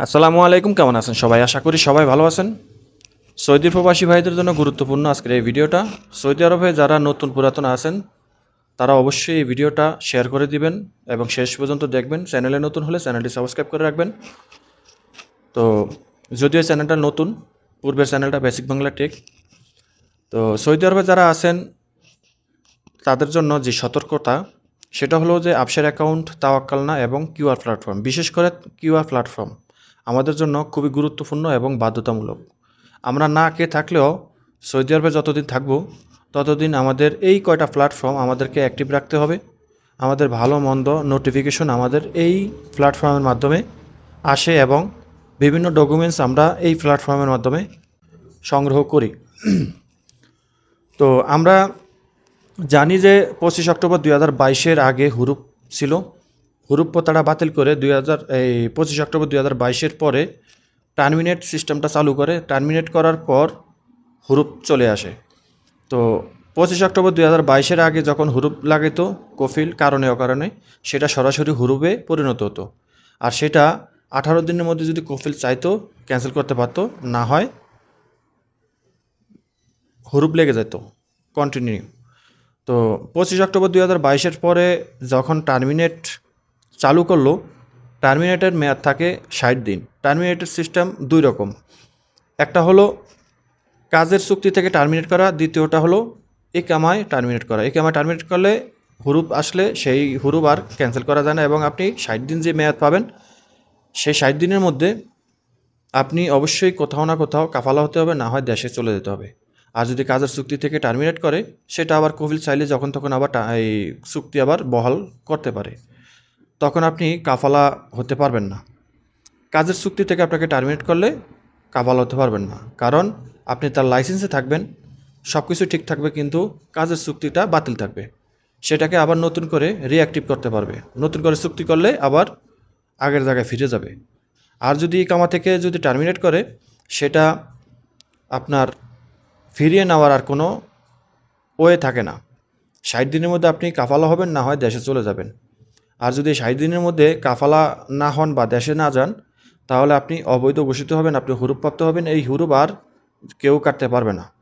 আসসালামু আলাইকুম, কেমন আছেন সবাই? আশা করি সবাই ভালো আছেন। সৌদি প্রবাসী ভাইদের জন্য গুরুত্বপূর্ণ আজকের এই ভিডিওটা। সৌদি আরবে যারা নতুন পুরাতন আছেন, তারা অবশ্যই এই ভিডিওটা শেয়ার করে দিবেন এবং শেষ পর্যন্ত দেখবেন। চ্যানেলে নতুন হলে চ্যানেলটি সাবস্ক্রাইব করে রাখবেন। তো যদিও চ্যানেলটা নতুন, পূর্বের চ্যানেলটা বেসিক বাংলা টেক। তো সৌদি আরবে যারা আছেন, তাদের জন্য যে সতর্কতা, সেটা হলো যে আপসের অ্যাকাউন্ট তাওয়াক্কালনা এবং কিউআর প্ল্যাটফর্ম। বিশেষ করে কিউআর প্ল্যাটফর্ম। আমাদের জন্য খুবই গুরুত্বপূর্ণ এবং বাধ্যতামূলক। আমরা না কে থাকলেও সৌদি আরবে যতদিন থাকব, ততদিন আমাদের এই কয়টা প্ল্যাটফর্ম আমাদেরকে অ্যাক্টিভ রাখতে হবে। আমাদের ভালো, মন্দ নোটিফিকেশন আমাদের এই প্ল্যাটফর্মের মাধ্যমে আসে এবং বিভিন্ন ডকুমেন্টস আমরা এই প্ল্যাটফর্মের মাধ্যমে সংগ্রহ করি। তো আমরা জানি যে পঁচিশ অক্টোবর দুই হাজার বাইশের আগে হুরুপ ছিল। হুরুপ বাতিল করে দুই হাজার, এই পঁচিশ অক্টোবর দুই হাজার বাইশের পরে টার্মিনেট সিস্টেমটা চালু করে। টার্মিনেট করার পর হুরুপ চলে আসে। তো পঁচিশ অক্টোবর দুই হাজার বাইশের আগে যখন হুরুপ লাগিত কফিল কারণে অকারণে, সেটা সরাসরি হুরুপে পরিণত হতো। আর সেটা আঠারো দিনের মধ্যে যদি কফিল চাইতো, ক্যান্সেল করতে পারতো, না হয় হুরুপ লেগে যেত। কন্টিনিউ। তো পঁচিশ অক্টোবর দুই হাজার বাইশের পরে যখন টার্মিনেট চালু করল টার্মিনেটের মেয়াদ থাকে ষাট দিন। টার্মিনেটের সিস্টেম দুই রকম। একটা হলো কাজের চুক্তি থেকে টার্মিনেট করা, দ্বিতীয়টা হলো একামায় টার্মিনেট করা। একামায় টার্মিনেট করলে হুরুপ আসলে সেই হুরুপ আর ক্যান্সেল করা যায় না এবং আপনি ষাট দিন যে মেয়াদ পাবেন, সেই ষাট দিনের মধ্যে আপনি অবশ্যই কোথাও না কোথাও কাফালা হতে হবে, না হয় দেশে চলে যেতে হবে। আর যদি কাজের চুক্তি থেকে টার্মিনেট করে, সেটা আবার কফিল চাইলে যখন তখন আবার এই চুক্তি আবার বহাল করতে পারে। তখন আপনি কাফালা হতে পারবেন না। কাজের চুক্তি থেকে আপনাকে টার্মিনেট করলে কাফালা হতে পারবেন না। কারণ আপনি তার লাইসেন্সে থাকবেন সব কিছু ঠিক থাকবে কিন্তু কাজের চুক্তিটা বাতিল থাকবে। সেটাকে আবার নতুন করে রিঅ্যাক্টিভ করতে পারবে। নতুন করে চুক্তি করলে আবার আগের জায়গায় ফিরে যাবে। আর যদি কামা থেকে যদি টার্মিনেট করে, সেটা আপনার ফিরিয়ে নেওয়ার আর কোনো ওয়ে থাকে না। ষাট দিনের মধ্যে আপনি কাফালা হবেন, না হয় দেশে চলে যাবেন। আর যদি ষাট দিনের মধ্যে কাফালা না হন বা দেশে না যান, তাহলে আপনি অবৈধ ঘোষিত হবেন, আপনি হুরুপ প্রাপ্ত হবেন। এই হুরুপ আর কেউ কাটতে পারবে না।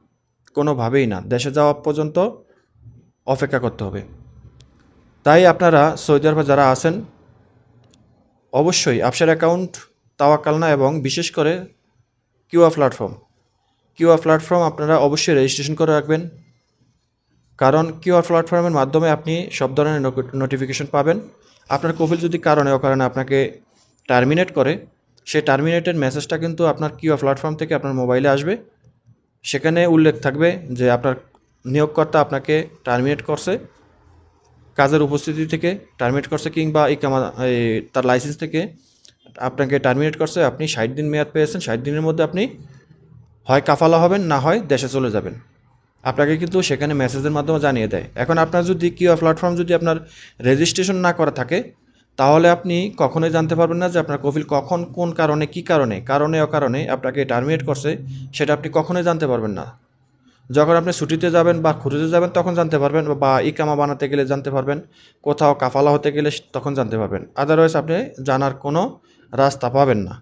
কোনোভাবেই না। দেশে যাওয়া পর্যন্ত অপেক্ষা করতে হবে। তাই আপনারা সৌদি আরবে যারা আছেন, অবশ্যই আপসার অ্যাকাউন্ট, তাওয়াক্কালনা এবং বিশেষ করে কিউআর প্ল্যাটফর্ম। কিউআর প্ল্যাটফর্ম আপনারা অবশ্যই রেজিস্ট্রেশন করে রাখবেন। কারণ কিউআর প্ল্যাটফর্মের মাধ্যমে আপনি সব ধরনের নোটিফিকেশন পাবেন। আপনার কফিল যদি কারণে অকারণে আপনাকে টার্মিনেট করে, সেই টার্মিনেটের মেসেজটা কিন্তু আপনার কিউআর প্ল্যাটফর্ম থেকে আপনার মোবাইলে আসবে। সেখানে উল্লেখ থাকবে যে আপনার নিয়োগকর্তা আপনাকে টার্মিনেট করছে, কাজের উপস্থিতি থেকে টার্মিনেট করছে কিংবা এই তার লাইসেন্স থেকে আপনাকে টার্মিনেট করছে। আপনি ষাট দিন মেয়াদ পেয়েছেন, ষাট দিনের মধ্যে আপনি হয় কাফালা হবেন, না হয় দেশে চলে যাবেন। আপনাকে কিন্তু সেখানে মেসেজের মাধ্যমে জানিয়ে দেয়। এখন আপনার যদি কিউ প্ল্যাটফর্ম যদি আপনার রেজিস্ট্রেশন না করা থাকে, তাহলে আপনি কখনোই জানতে পারবেন না যে আপনার কফিল কখন, কোন কারণে, কি কারণে কারণে, অকারণে আপনাকে টার্মিনেট করছে, সেটা আপনি কখনোই জানতে পারবেন না। যখন আপনি ছুটিতে যাবেন বা ঘুরতে যাবেন, তখন জানতে পারবেন বা ইকামা বানাতে গেলে জানতে পারবেন, কোথাও কাফালা হতে গেলে তখন জানতে পারবেন। আদারওয়াইজ আপনি জানার কোনো রাস্তা পাবেন না।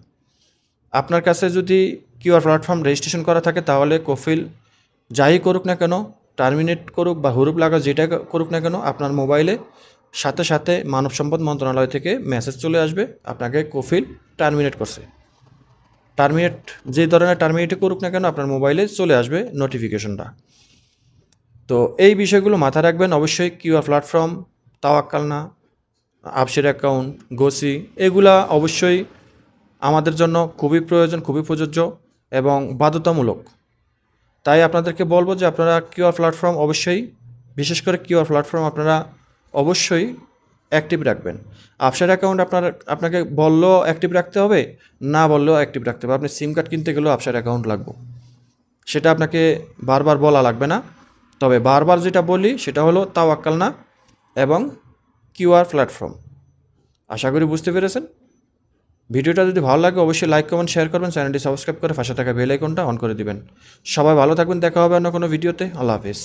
আপনার কাছে যদি কিউআর প্ল্যাটফর্ম রেজিস্ট্রেশন করা থাকে, তাহলে কফিল যাই করুক না কেন টার্মিনেট করুক বা হুরুপ লাগা যেটা করুক না কেন, আপনার মোবাইলে সাথে সাথে মানব সম্পদ মন্ত্রণালয় থেকে মেসেজ চলে আসবে, আপনাকে কফিল টার্মিনেট করছে। টার্মিনেট যে ধরনের টার্মিনেটে করুক না কেন, আপনার মোবাইলে চলে আসবে নোটিফিকেশনটা তো এই বিষয়গুলো মাথায় রাখবেন, অবশ্যই কিউআর প্ল্যাটফর্ম তাওয়াক্কালনা, আপসের অ্যাকাউন্ট গোসি, এগুলা অবশ্যই আমাদের জন্য খুবই প্রয়োজন, খুবই প্রযোজ্য এবং বাধ্যতামূলক। তাই আপনাদেরকে বলব যে আপনারা কিউআর প্ল্যাটফর্ম অবশ্যই, বিশেষ করে কিউআর প্ল্যাটফর্ম আপনারা অবশ্যই অ্যাক্টিভ রাখবেন। আপসার অ্যাকাউন্ট আপনার, আপনাকে বললেও অ্যাক্টিভ রাখতে হবে, না বললেও অ্যাক্টিভ রাখতে হবে। আপনি সিম কার্ড কিনতে গেলেও আপসার অ্যাকাউন্ট লাগবে। সেটা আপনাকে বারবার বলা লাগবে না। তবে বারবার যেটা বলি, সেটা হলো তাওয়াক্কাল না এবং কিউআর প্ল্যাটফর্ম আশা করি বুঝতে পেরেছেন? ভিডিওটা যদি ভালো লাগে, অবশ্যই লাইক কমেন্ট শেয়ার করবেন চ্যানেলটি সাবস্ক্রাইব করে পাশে থাকা বেল আইকনটা অন করে দিবেন। সবাই ভালো থাকবেন, দেখা হবে অন্য কোনো ভিডিওতে আল্লাহ হাফিজ।